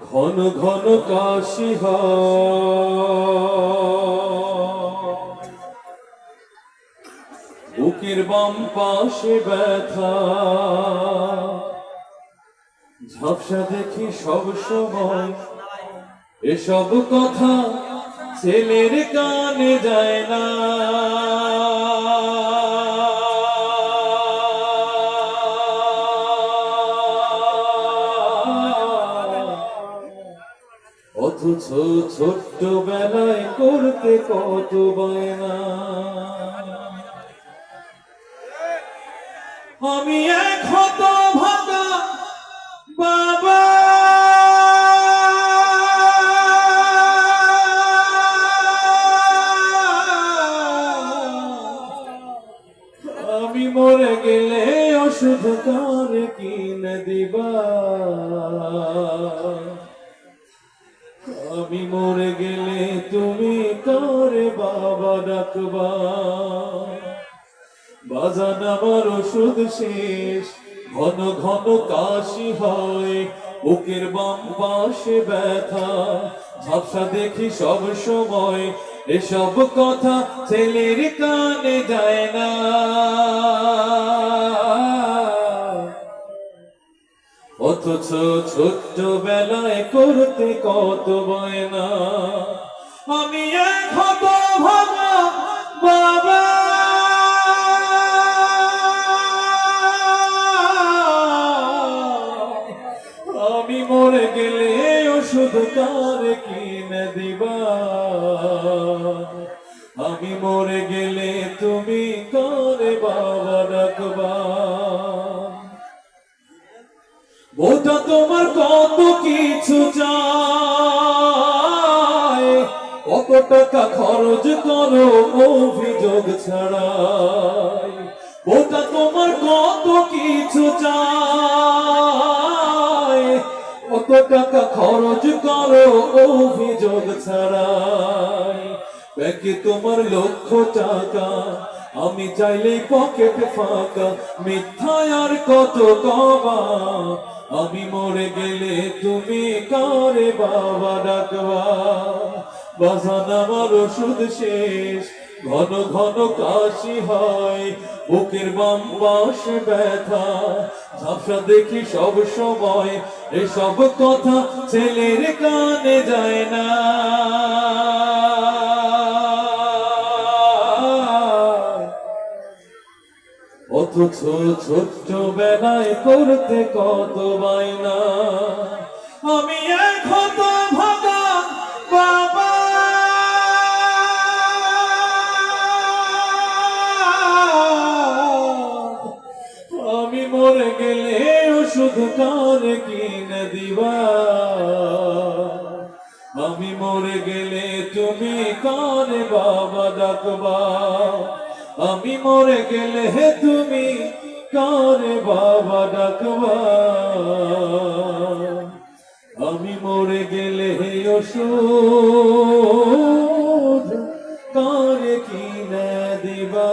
ঘন ঘন কাশি। বুকের বাম পাশে ব্যথা। ঝাপসা দেখি সব সময়। এসব কথা ছেলের কানে যায় না। ছোট্ট বেলায় করতে কত বায়না। আমি এক হত ভাগা বাবা। আমি মরে গেলে কিনে দিবা? আমি মরে গেলে তুমি কারে বাবা ডাকবা। বাজান আমার ওষুধ শেষ, ঘন ঘন কাশি হয়, বুকের বাম পাশে ব্যথা। ঝাপসা দেখি সব সময়, এসব কথা ছেলের কানে যায় না। অথচ ছোট্ট বেলায় করতে কত বায়না আমি এক হত বাবা। আমি মরে গেলে ওষুধ কার কিনে দিবা? আমি মরে গেলে তুমি কারে বাবা ডাকবা? ওটা তোমার কত কিছু চায়। কত টাকা খরচ করো অভিযোগ ছাড়াই। ওটা তোমার কত কিছু চায়। কত টাকা খরচ করো অভিযোগ ছাড়াই। ব্যাংকে তোমার লক্ষ টাকা আমি চাইলে পকেট ফাঁকা মিথ্যা আর কত কবা? আমি মরে গেলে তুমি কারে বাবা ডাকবা? বাজান আমার ওষুধ শেষ, ঘন ঘন কাশি হয়, বুকের বাম পাশে ব্যথা। ঝাপসা দেখি সব সময়, এসব কথা ছেলের কানে যায় না। অথচ ছোট্ট বেলায় করতে কত বাইনা আমি হত ভাগা বাবা। আমি মরে গেলে ওষুধ কার কিনে দিবা? আমি মরে গেলে তুমি কারে বাবা ডাকবা? আমি মরে গেলে হে তুমি কারে বাবা ডাকবা? আমি মরে গেলে হে ওষুধ কারে কিনে দিবা?